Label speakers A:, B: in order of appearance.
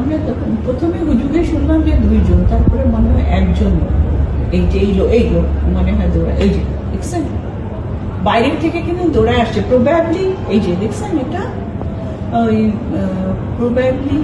A: আমরা প্রথমে হুজুগে শুনলাম যে দুইজন, তারপরে মনে হয় একজন। এই যে, এই এই লোক মনে হয় দৌড়া এই যে, দেখছেন? বাইরের থেকে কিন্তু দৌড়ায় আসছে। প্রোব্যাবলি এই যে, দেখছেন এটা? ওই প্রোব্যাবলি